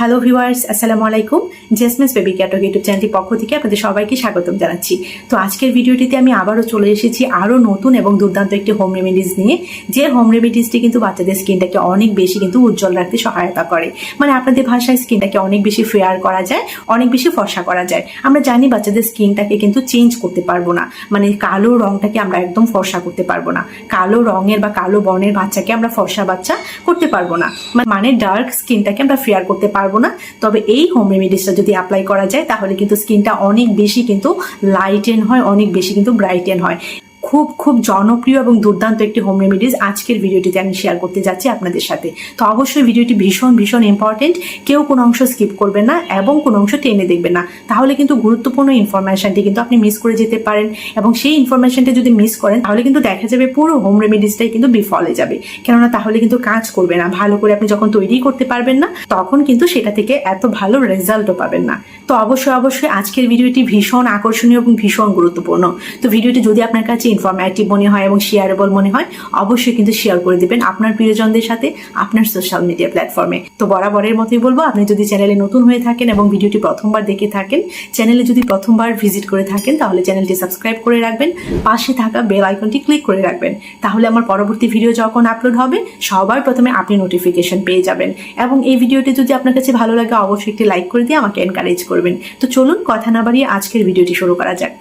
Hello viewers আসসালামু আলাইকুম জেসমিস baby ক্যাটক YouTube চ্যানেলটির পক্ষ থেকে আপনাদের সবাইকে স্বাগতম জানাচ্ছি। তো আজকের ভিডিওটিতে আমি আবারও চলে এসেছি আরও নতুন এবং দুর্দান্ত একটি হোম রেমেডিস নিয়ে। যে হোম রেমেডিসটি কিন্তু বাচ্চাদের স্কিনটাকে অনেক বেশি কিন্তু উজ্জ্বল রাখতে সহায়তা করে। মানে আপনাদের ভাষায় স্কিনটাকে অনেক বেশি ফেয়ার করা যায়, অনেক বেশি ফর্সা করা যায়। আমরা জানি বাচ্চাদের স্কিনটাকে কিন্তু চেঞ্জ করতে পারব না। মানে কালো রংটাকে আমরা একদম ফর্সা করতে পারব না। কালো রঙের বা কালো বর্ণের বাচ্চাকে আমরা ফর্সা বাচ্চা করতে পারব না। মানে ডার্ক স্কিনটাকে আমরা ফেয়ার করতে পারব না। তবে এই হোম রেমেডিসটা যদি অ্যাপ্লাই করা যায়, তাহলে কিন্তু স্কিনটা অনেক বেশি কিন্তু লাইটেন হয়, অনেক বেশি কিন্তু ব্রাইটেন হয়। খুব খুব জনপ্রিয় এবং দুর্দান্ত একটি হোম রেমেডিস আজকের ভিডিওটিতে আমি শেয়ার করতে যাচ্ছি আপনাদের সাথে। তো অবশ্যই ভিডিওটি ভীষণ ভীষণ ইম্পর্টেন্ট কেউ কোনো অংশ স্কিপ করবেন না এবং কোনো অংশ টেনে দেখবে না। তাহলে কিন্তু গুরুত্বপূর্ণ ইনফরমেশনটি কিন্তু আপনি মিস করে যেতে পারেন এবং সেই ইনফরমেশনটি যদি মিস করেন, তাহলে কিন্তু দেখা যাবে পুরো হোম রেমেডিসটাই কিন্তু বিফলে যাবে। কেননা তাহলে কিন্তু কাজ করবে না। ভালো করে আপনি যখন তৈরি করতে পারবেন না, তখন কিন্তু সেটা থেকে এত ভালো রেজাল্টও পাবেন না। তো অবশ্যই অবশ্যই আজকের ভিডিওটি ভীষণ আকর্ষণীয় এবং ভীষণ গুরুত্বপূর্ণ। তো ভিডিওটি যদি আপনার কাছে ইনফরমেটিভ মনে হয় এবং শেয়ারেবল মনে হয়, অবশ্যই কিন্তু শেয়ার করে দিবেন আপনার প্রিয়জনদের সাথে আপনার সোশ্যাল মিডিয়া প্ল্যাটফর্মে তো বরাবরের মতোই বলব, আপনি যদি চ্যানেলে নতুন হয়ে থাকেন এবং ভিডিওটি প্রথমবার দেখে থাকেন চ্যানেলে যদি প্রথমবার ভিজিট করে থাকেন, তাহলে চ্যানেলটি সাবস্ক্রাইব করে রাখবেন, পাশে থাকা বেল আইকনটি ক্লিক করে রাখবেন। তাহলে আমার পরবর্তী ভিডিও যখন আপলোড হবে, সবার প্রথমে আপনি নোটিফিকেশন পেয়ে যাবেন। এবং এই ভিডিওটি যদি আপনার কাছে ভালো লাগে, অবশ্যই একটি লাইক করে দিয়ে আমাকে এনকারেজ করবেন। তো চলুন, কথা না বাড়িয়ে আজকের ভিডিওটি শুরু করা যাক।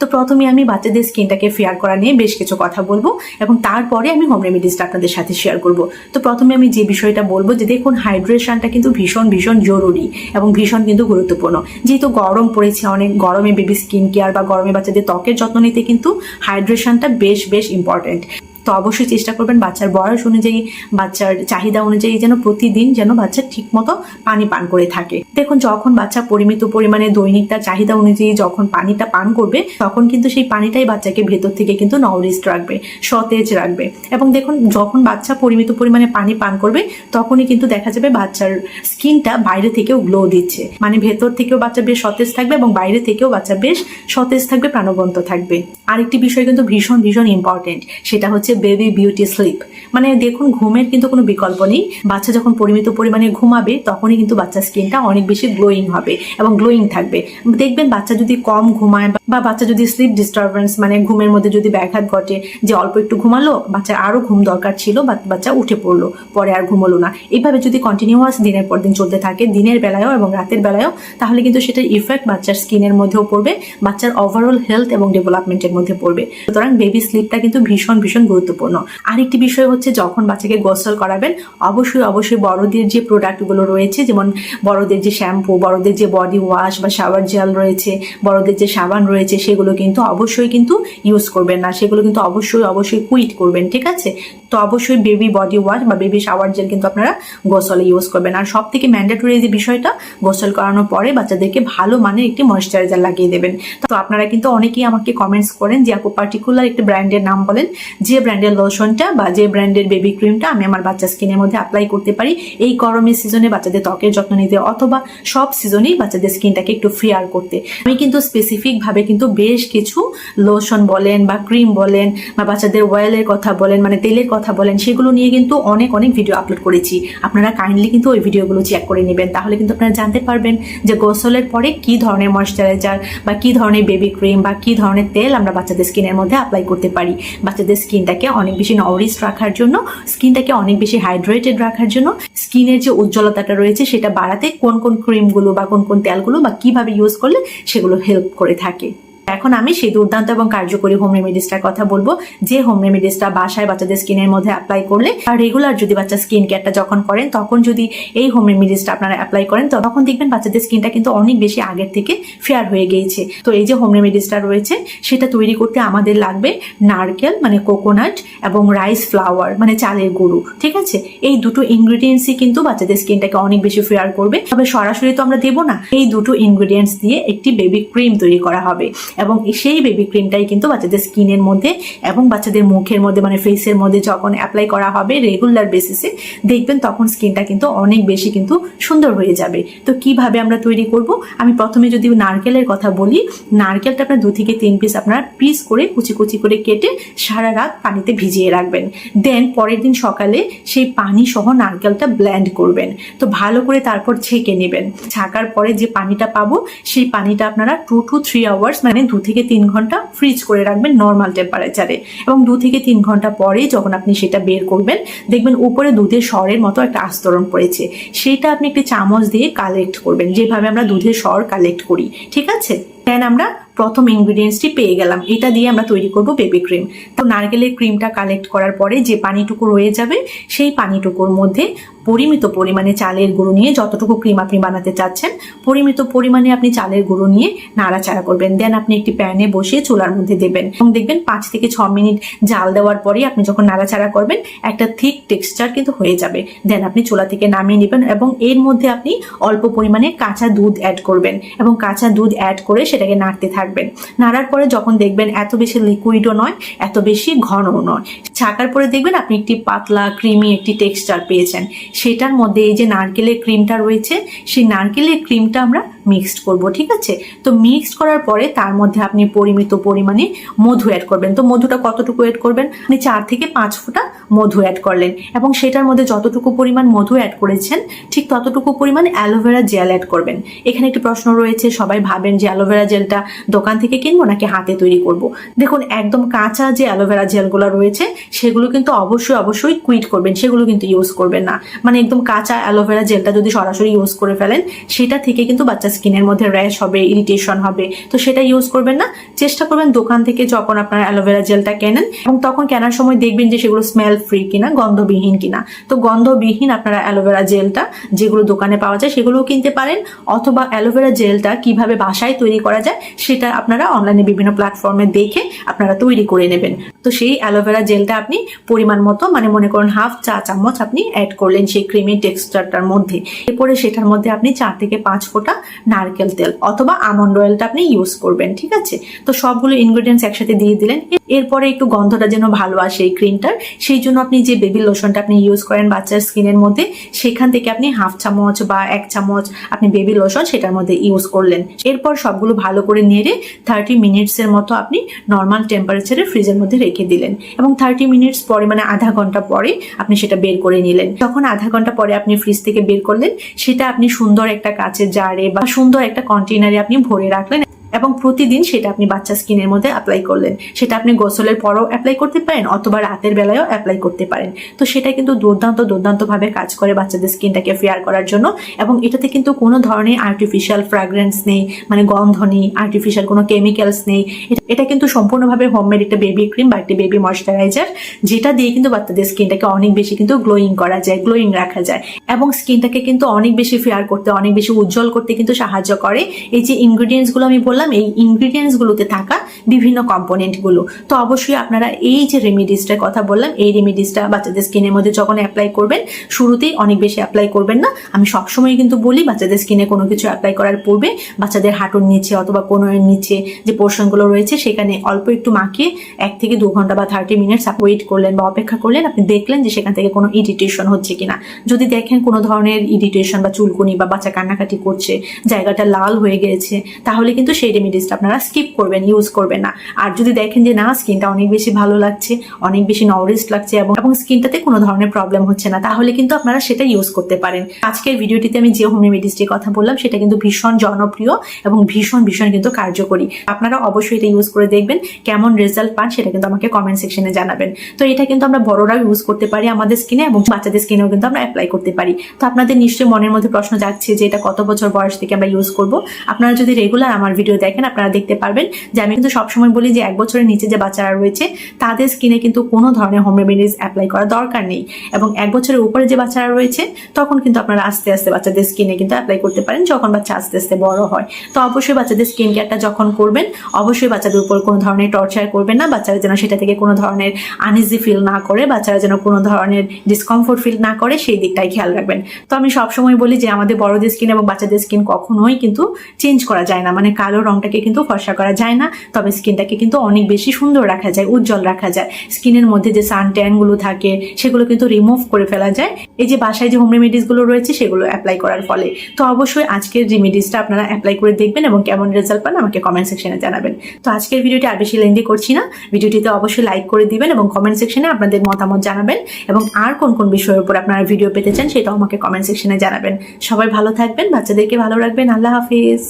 তো প্রথমে আমি বাচ্চাদের স্কিনটাকে ফেয়ার করা নিয়ে বেশ কিছু কথা বলব এবং তারপরে আমি হোম রেমেডিসটা আপনাদের সাথে শেয়ার করব। তো প্রথমে আমি যে বিষয়টা বলব যে দেখুন হাইড্রেশনটা কিন্তু ভীষণ ভীষণ জরুরি এবং ভীষণ কিন্তু গুরুত্বপূর্ণ। যেহেতু গরম পড়েছে, অনেক গরমে বেবি স্কিন কেয়ার বা গরমে বাচ্চাদের ত্বকের যত্ন নিতে কিন্তু হাইড্রেশনটা বেশ বেশ ইম্পর্টেন্ট তো অবশ্যই চেষ্টা করবেন বাচ্চার বয়স অনুযায়ী, বাচ্চার চাহিদা অনুযায়ী যেন প্রতিদিন যেন বাচ্চা ঠিকমতো পানি পান করে থাকে। দেখুন, যখন বাচ্চা পরিমিত পরিমাণে দৈনিক তার চাহিদা অনুযায়ী যখন পানিটা পান করবে, তখন কিন্তু সেই পানিটাই বাচ্চাকে ভেতর থেকে কিন্তু নরিস্ট রাখবে, সতেজ রাখবে। এবং দেখুন, যখন বাচ্চা পরিমিত পরিমাণে পানি পান করবে, তখনই কিন্তু দেখা যাবে বাচ্চার স্কিনটা বাইরে থেকেও গ্লো দিচ্ছে। মানে ভেতর থেকেও বাচ্চা বেশ সতেজ থাকবে এবং বাইরে থেকেও বাচ্চা বেশ সতেজ থাকবে, প্রাণবন্ত থাকবে। আরেকটি বিষয় কিন্তু ভীষণ ভীষণ ইম্পর্টেন্ট সেটা হচ্ছে বেবি বিউটি স্লিপ মানে দেখুন, ঘুমের কিন্তু কোনো বিকল্প নেই। বাচ্চা যখন পরিমিত পরিমাণে ঘুমাবে, তখনই কিন্তু বাচ্চার স্কিনটা অনেক বেশি গ্লোয়িং হবে এবং গ্লোয়িং থাকবে। দেখবেন বাচ্চা যদি কম ঘুমায় বা বাচ্চা যদি স্লিপ ডিস্টারবেন্স মানে ঘুমের মধ্যে যদি ব্যাঘাত ঘটে, যে অল্প একটু ঘুমালো, বাচ্চার আরও ঘুম দরকার ছিল, বা বাচ্চা উঠে পড়ল, পরে আর ঘুমলো না। এইভাবে যদি কন্টিনিউয়াস দিনের পর দিন চলতে থাকে, দিনের বেলায়ও এবং রাতের বেলায়ও, তাহলে কিন্তু সেটার ইফেক্ট বাচ্চার স্কিনের মধ্যেও পড়বে, বাচ্চার ওভারঅল হেলথ এবং ডেভেলপমেন্টের মধ্যে পড়বে। সুতরাং বেবি স্লিপটা কিন্তু ভীষণ ভীষণ গুরুত্বপূর্ণ। আরেকটি বিষয় হচ্ছে যখন বাচ্চাকে গোসল করাবেন, অবশ্যই অবশ্যই বড়দের যে প্রোডাক্টগুলো রয়েছে, যেমন বড়দের যে শ্যাম্পু, বড়দের যে বডি ওয়াশ বা শাওয়ার জেল রয়েছে, বড়দের যে সাবান রয়েছে, সেগুলো কিন্তু অবশ্যই কিন্তু ইউজ করবেন না। সেগুলো কিন্তু অবশ্যই অবশ্যই কুইট করবেন, ঠিক আছে? তো অবশ্যই বেবি বডি ওয়াশ বা বেবি শাওয়ার জেল কিন্তু আপনারা গোসলে ইউজ করবেন। আর সব থেকে ম্যান্ডেটরি যে বিষয়টা, গোসল করানোর পরে বাচ্চাদেরকে ভালো মানের একটি ময়শ্চারাইজার লাগিয়ে দেবেন। তো আপনারা কিন্তু অনেকেই আমাকে কমেন্টস করেন যে, আপু পার্টিকুলার একটি ব্র্যান্ডের নাম বলেন, যে ব্র্যান্ডের লোশনটা বা যে ব্র্যান্ডের বেবি ক্রিমটা আমি আমার বাচ্চা স্কিনের মধ্যে অ্যাপ্লাই করতে পারি, এই গরমের সিজনে বাচ্চাদের ত্বকের যত্ন নিতে অথবা সব সিজনেই বাচ্চাদের স্কিনটাকে একটু ফ্রিয়ার করতে। আমি কিন্তু স্পেসিফিক ভাবে কিন্তু বেশ কিছু লোশন বলেন বা ক্রিম বলেন বা বাচ্চাদের অয়েলের কথা বলেন মানে তেলের কথা বলেন, সেগুলো নিয়ে কিন্তু অনেক অনেক ভিডিও আপলোড করেছি। আপনারা কাইন্ডলি কিন্তু ওই ভিডিওগুলো চেক করে নেবেন। তাহলে কিন্তু আপনারা জানতে পারবেন যে গোসলের পরে কি ধরনের ময়শ্চারাইজার বা কি ধরনের বেবি ক্রিম বা কি ধরনের তেল আমরা বাচ্চাদের স্কিনের মধ্যে অ্যাপ্লাই করতে পারি। বাচ্চাদের স্কিনটাকে অনেক বেশি নরিস্ট রাখার জন্য, স্কিনটাকে অনেক বেশি হাইড্রেটেড রাখার জন্য, স্কিনের যে উজ্জ্বলতাটা রয়েছে সেটা বাড়াতে কোন কোন ক্রিমগুলো বা কোন কোন তেলগুলো বা কীভাবে ইউজ করলে সেগুলো হেল্প করে থাকে। এখন আমি সেই দুর্দান্ত এবং কার্যকরী হোম রেমেডিসটার কথা বলব। যে হোম রেমেডিসটা বাসায় বাচ্চাদের স্কিনের মধ্যে অ্যাপ্লাই করলে, আর রেগুলার যদি বাচ্চা স্কিন কেয়ারটা যখন করেন, তখন যদি এই হোম রেমেডিসটা আপনারা অ্যাপ্লাই করেন তখন দেখবেন বাচ্চাদের স্কিনটা কিন্তু অনেক বেশি আগের থেকে ফেয়ার হয়ে গিয়েছে। তো এই যে হোম রেমেডিসটা রয়েছে, সেটা তৈরি করতে আমাদের লাগবে নারকেল মানে কোকোনাট এবং রাইস ফ্লাওয়ার মানে চালের গুঁড়ো, ঠিক আছে? এই দুটো ইনগ্রিডিয়েন্টসই কিন্তু বাচ্চাদের স্কিনটাকে অনেক বেশি ফেয়ার করবে। তবে সরাসরি তো আমরা দেবো না, এই দুটো ইনগ্রিডিয়েন্টস দিয়ে একটি বেবি ক্রিম তৈরি করা হবে। এবং সেই বেবি ক্রিমটাই কিন্তু বাচ্চাদের স্কিনের মধ্যে এবং বাচ্চাদের মুখের মধ্যে মানে ফেসের মধ্যে যখন অ্যাপ্লাই করা হবে রেগুলার বেসিসে দেখবেন তখন স্কিনটা কিন্তু অনেক বেশি কিন্তু সুন্দর হয়ে যাবে। তো কীভাবে আমরা তৈরি করব? আমি প্রথমে যদি নারকেলের কথা বলি, নারকেলটা আপনার দু থেকে তিন পিস আপনারা পিস করে কুচি কুচি করে কেটে সারা রাত পানিতে ভিজিয়ে রাখবেন। দেন পরের দিন সকালে সেই পানি সহ নারকেলটা ব্ল্যান্ড করবেন। তো ভালো করে তারপর ছেঁকে নেবেন। ছাকার পরে যে পানিটা পাবো, সেই পানিটা আপনারা টু টু থ্রি আওয়ার্স মানে দু থেকে তিন ঘণ্টা ফ্রিজ করে রাখবেন নর্মাল টেম্পারেচারে এবং দু থেকে তিন ঘণ্টা পরে যখন আপনি সেটা বের করবেন, দেখবেন উপরে দুধের স্বরের মতো একটা আস্তরণ পড়েছে। সেটা আপনি একটি চামচ দিয়ে কালেক্ট করবেন, যেভাবে আমরা দুধের স্বর কালেক্ট করি, ঠিক আছে? দেন আমরা প্রথম ইনগ্রিডিয়েন্টসটি পেয়ে গেলাম। এটা দিয়ে আমরা তৈরি করব বেবি ক্রিম তো নারকেলের ক্রিমটা কালেক্ট করার পরে যে পানিটুকু রয়ে যাবে, সেই পানিটুকুর মধ্যে পরিমিত পরিমাণে চালের গুঁড়ো নিয়ে যতটুকু ক্রিম আপনি বানাতে চাচ্ছেন, পরিমিত পরিমাণে আপনি চালের গুঁড়ো নিয়ে নাড়াচাড়া করবেন। দেন আপনি একটি প্যানে বসিয়ে চুলার মধ্যে দেবেন। এবং দেখবেন পাঁচ থেকে ছ মিনিট জাল দেওয়ার পরে আপনি যখন নাড়াচাড়া করবেন, একটা থিক টেক্সচার কিন্তু হয়ে যাবে। দেন আপনি চুলা থেকে নামিয়ে নেবেন এবং এর মধ্যে আপনি অল্প পরিমাণে কাঁচা দুধ অ্যাড করবেন। এবং কাঁচা দুধ অ্যাড করে সেটাকে নাড়তে থাকবেন। নাড়ার পরে যখন দেখবেন এত বেশি লিকুইডও নয়, এত বেশি ঘনও নয়, ছাকার পরে দেখবেন আপনি একটি পাতলা ক্রিমি একটি টেক্সচার পেয়েছেন। সেটার মধ্যে এই যে নারকেলের ক্রিমটা রয়েছে, সেই নারকেলের ক্রিমটা আমরা মিক্সড করব, ঠিক আছে? তো মিক্সড করার পরে তার মধ্যে আপনি পরিমিত পরিমাণে মধু অ্যাড করবেন। তো মধুটা কতটুকু অ্যাড করবেন? আপনি চার থেকে পাঁচ ফোঁটা মধু অ্যাড করলেন এবং সেটার মধ্যে যতটুকু পরিমাণ মধু অ্যাড করেছেন, ঠিক ততটুকু পরিমাণ অ্যালোভেরা জেল অ্যাড করবেন। এখানে একটি প্রশ্ন রয়েছে, সবাই ভাবেন যে অ্যালোভেরা জেলটা দোকান থেকে কিনবো নাকি হাতে তৈরি করব। দেখুন, একদম কাঁচা যে অ্যালোভেরা জেলগুলো রয়েছে, সেগুলো কিন্তু অবশ্যই অবশ্যই কুইট করবেন, সেগুলো কিন্তু ইউজ করবেন না। মানে একদম কাঁচা অ্যালোভেরা জেলটা যদি সরাসরি ইউজ করে ফেলেন, সেটা থেকে কিন্তু বাচ্চা স্কিনের মধ্যে র্যাশ হবে, ইরিটেশন হবে, তো সেটা ইউজ করবেন না। চেষ্টা করবেন দোকান থেকে যখন আপনার অ্যালোভেরা জেলটা কেনেন এবং তখন কেনার সময় দেখবেন যে সেগুলো স্মেল ফ্রি কিনা, গন্ধবিহীন কিনা। তো গন্ধবিহীন আপনারা অ্যালোভেরা জেলটা যেগুলো দোকানে পাওয়া যায় সেগুলোও কিনতে পারেন অথবা অ্যালোভেরা জেলটা কীভাবে বাসায় তৈরি করা যায় সেটা আপনারা অনলাইনে বিভিন্ন প্ল্যাটফর্মে দেখে আপনারা তৈরি করে নেবেন। তো সেই অ্যালোভেরা জেলটা আপনি পরিমাণ মতো মানে মনে করুন হাফ চা চামচ আপনি অ্যাড করলেন সেই ক্রিমি টেক্সচারটার মধ্যে। এরপরে সেটার মধ্যে আপনি চার থেকে পাঁচ ফোঁটা নারকেল তেল অথবা আমন্ড অয়েলটা আপনি ইউজ করবেন, ঠিক আছে? তো সবগুলো ইনগ্রেডিয়েন্টস একসাথে দিয়ে দিলেন। এরপরে একটু গন্ধটা যেন ভালো আসে এই ক্রিমটার সেই জন্য আপনি যে বেবি লোশনটা আপনি ইউজ করেন বাচ্চার স্কিনের মধ্যে, সেখান থেকে আপনি হাফ চামচ বা এক চামচ আপনি বেবি লোশন সেটার মধ্যে ইউজ করলেন। এরপর সবগুলো ভালো করে নেড়ে থার্টি মিনিটসের মতো আপনি নর্মাল টেম্পারেচারে ফ্রিজের মধ্যে রেখে দিলেন এবং থার্টি মিনিটস পরে মানে আধা ঘণ্টা পরে আপনি সেটা বের করে নিলেন। যখন আধা ঘণ্টা পরে আপনি ফ্রিজ থেকে বের করলেন, সেটা আপনি সুন্দর একটা কাচের জারে বা সুন্দর একটা কন্টেনারে আপনি ভরে রাখলেন। এবং প্রতিদিন সেটা আপনি বাচ্চা স্কিনের মধ্যে অ্যাপ্লাই করলেন। সেটা আপনি গোসলের পরও অ্যাপ্লাই করতে পারেন অথবা রাতের বেলায়ও অ্যাপ্লাই করতে পারেন। তো সেটা কিন্তু দুর্দান্ত, দুর্দান্তভাবে কাজ করে বাচ্চাদের স্কিনটাকে ফেয়ার করার জন্য এবং এটাতে কিন্তু কোনো ধরনের আর্টিফিশিয়াল ফ্র্যাগ্রেন্স নেই মানে গন্ধ নেই আর্টিফিশিয়াল কোনো কেমিক্যালস নেই। এটা- কিন্তু সম্পূর্ণভাবে হোমমেড একটা বেবি ক্রিম বা একটা বেবি ময়শ্চারাইজার যেটা দিয়ে কিন্তু বাচ্চাদের স্কিনটাকে অনেক বেশি কিন্তু গ্লোয়িং করা যায় গ্লোয়িং রাখা যায় এবং স্কিনটাকে কিন্তু অনেক বেশি ফেয়ার করতে, অনেক বেশি উজ্জ্বল করতে কিন্তু সাহায্য করে। এই যে ইনগ্রিডিয়েন্টসগুলো আমি বললাম এই ইনগ্রিডিয়েন্টসগুলোতে থাকা বিভিন্ন কম্পোনেন্টগুলো তো অবশ্যই আপনারা এই যে রেমিডিসটার কথা বললাম, এই রেমিডিসটা বাচ্চাদের স্কিনের মধ্যে যখন অ্যাপ্লাই করবেন, শুরুতেই অনেক বেশি অ্যাপ্লাই করবেন না। আমি সবসময় কিন্তু বলি, বাচ্চাদের স্কিনে কোনো কিছু অ্যাপ্লাই করার পূর্বে বাচ্চাদের হাঁটুর নিচে অথবা কোনো নিচে যে পোর্শনগুলো রয়েছে, সেখানে অল্প একটু মাখিয়ে এক থেকে দু ঘণ্টা বা থার্টি মিনিটস ওয়েট করলেন বা অপেক্ষা করলেন, আপনি দেখলেন যে সেখান থেকে কোনো ইরিটেশন হচ্ছে কিনা। যদি দেখেন কোনো ধরনের ইরিটেশন বা চুলকুনি বা বাচ্চা কান্নাকাটি করছে, জায়গাটা লাল হয়ে গেছে, তাহলে কিন্তু সেই রেমিডিসটা আপনারা স্কিপ করবেন ইউজ করবেন না। আর যদি দেখেন যে না স্কিনটা অনেক বেশি ভালো লাগছে, অনেক বেশি নরিস্ট লাগছে এবং স্কিনটাতে কোনো ধরনের প্রবলেম হচ্ছে না, তাহলে কিন্তু আপনারা সেটা ইউজ করতে পারেন। আজকের ভিডিওটিতে আমি যে হোম রেমিডিসটির কথা বললাম, সেটা কিন্তু ভীষণ জনপ্রিয় এবং ভীষণ ভীষণ কিন্তু কার্যকরী। আপনারা অবশ্যই এটা ইউজ করে দেখবেন, কেমন রেজাল্ট পান সেটা কিন্তু আমাকে কমেন্ট সেকশনে জানাবেন। তো এটা কিন্তু আমরা বড়রাও ইউজ করতে পারি আমাদের স্কিনে এবং বাচ্চাদের স্কিনেও কিন্তু আমরা অ্যাপ্লাই করতে পারি। তো আপনাদের নিশ্চয়ই মনের মধ্যে প্রশ্ন যাচ্ছে যে এটা কত বছর বয়স থেকে আমরা ইউজ করব। আপনারা যদি রেগুলার আমার ভিডিও দেখেন, আপনারা দেখতে পারবেন যে আমি কিন্তু সবসময় বলি যে এক বছরের নিচে যে বাচ্চারা রয়েছে, তাদের স্কিনে কিন্তু কোনো ধরনের হোম রেমেডিজ অ্যাপ্লাই করা দরকার নেই। এবং এক বছরের উপরে যে বাচ্চারা রয়েছে, তখন কিন্তু আপনারা আস্তে আস্তে বাচ্চাদের স্কিনে কিন্তু অ্যাপ্লাই করতে পারেন যখন বাচ্চা আস্তে আস্তে বড় হয়। তো অবশ্যই বাচ্চাদের স্কিন কেয়ারটা যখন করবেন, অবশ্যই বাচ্চাদের উপর কোনো ধরনের টর্চার করবেন না। বাচ্চারা যেন সেটা থেকে কোনো ধরনের আনইজি ফিল না করে, বাচ্চারা যেন কোনো ধরনের ডিসকমফোর্ট ফিল না করে, সেই দিকটাই খেয়াল রাখবেন। তো আমি সবসময় বলি যে আমাদের বড়দের স্কিন এবং বাচ্চাদের স্কিন কখনোই কিন্তু চেঞ্জ করা যায় না। মানে কালো রংটাকে কিন্তু ফর্সা করা যায় না, তবে স্কিনটাকে কিন্তু অনেক বেশি সুন্দর রাখা যায়, উজ্জ্বল রাখা যায়। স্কিনের মধ্যে যে সান ট্যানগুলো থাকে, সেগুলো কিন্তু রিমুভ করে ফেলা যায়। এই যে বাসায় যে হোম রেমেডিসগুলো রয়েছে, সেগুলো অ্যাপ্লাই করার ফলে। তো অবশ্যই আজকের রেমেডিসটা আপনারা অ্যাপ্লাই করে দেখবেন এবং কেমন রেজাল্ট পান আমাকে কমেন্ট সেকশনে জানাবেন। তো আজকের ভিডিওটি আর বেশি লেন্দি করছি না। ভিডিওটিতে অবশ্যই লাইক করে দিবেন এবং কমেন্ট সেকশনে আপনাদের মতামত জানাবেন এবং আর কোন কোন বিষয়ের উপর আপনারা ভিডিও পেতে চান, সেটাও আমাকে কমেন্ট সেকশনে জানাবেন। সবাই ভালো থাকবেন, বাচ্চাদেরকে ভালো রাখবেন। আল্লাহ হাফিজ।